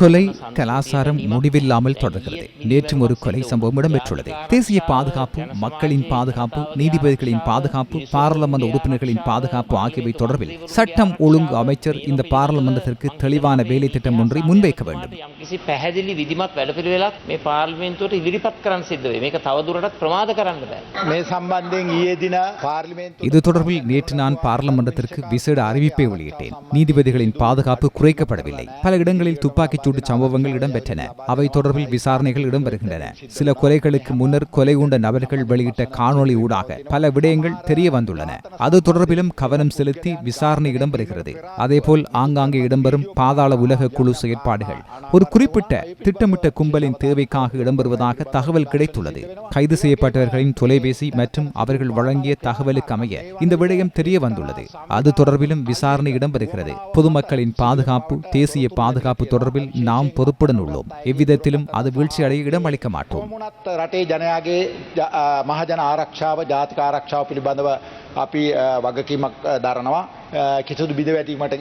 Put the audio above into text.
கொலை கலாசாரம் முடிவில்லாமல் தொடர்கிறது. நேற்றும் ஒரு கொலை சம்பவம் இடம்பெற்றுள்ளது தேசிய பாதுகாப்பு மக்களின் பாதுகாப்பு நீதிபதிகளின் பாதுகாப்பு பாராளுமன்ற உறுப்பினர்களின் பாதுகாப்பு ஆகியவை தொடர்பில் சட்டம் ஒழுங்கு அமைச்சர் இந்த பாராளுமன்றத்திற்கு தெளிவான வேலை திட்டம் ஒன்றை முன்வைக்க வேண்டும். இது தொடர்பில் நேற்று நான் பாராளுமன்றத்திற்கு விசேட அறிவிப்பை வெளியிட்டேன். நீதிபதிகளின் பாதுகாப்பு குறைக்க குறைக்கப்படவில்லை பல இடங்களில் துப்பாக்கிச் சூட்டு சம்பவங்கள் இடம்பெற்றன. அவை தொடர்பில் விசாரணைகள் இடம்பெறுகின்றன. சில கொலைகளுக்கு முன்னர் கொலை உண்ட நபர்கள் வெளியிட்ட காணொளி ஊடாக பல விடயங்கள் தெரிய வந்துள்ளன அது தொடர்பிலும் கவனம் செலுத்தி விசாரணை இடம்பெறுகிறது. அதேபோல் ஆங்காங்கே இடம்பெறும் பாதாள உலக குழு செயற்பாடுகள். ஒரு குறிப்பிட்ட திட்டமிட்ட கும்பலின் தேவைக்காக இடம்பெறுவதாக தகவல் கிடைத்துள்ளது. கைது செய்யப்பட்டவர்களின் தொலைபேசி மற்றும் அவர்கள் வழங்கிய தகவலுக்கு அமைய இந்த விடயம் தெரிய வந்துள்ளது அது தொடர்பிலும் விசாரணை இடம்பெறுகிறது. பொதுமக்களின் பாதுகாப்பு பாதுகாப்பு தேசிய பாதுகாப்பு தொடர்பில் நாம் பொறுப்புடன் உள்ளோம் எவ்விதத்திலும் அது வீழ்ச்சியடைய இடமளிக்க மாட்டோம் மகஜன ஆரக்ஷாவ ஜாதிக ஆரக்ஷாவ பிலிபந்தவ அப்பி வகக்கீமக் தாரணவா கிசது பிதவேட்டிமட்ட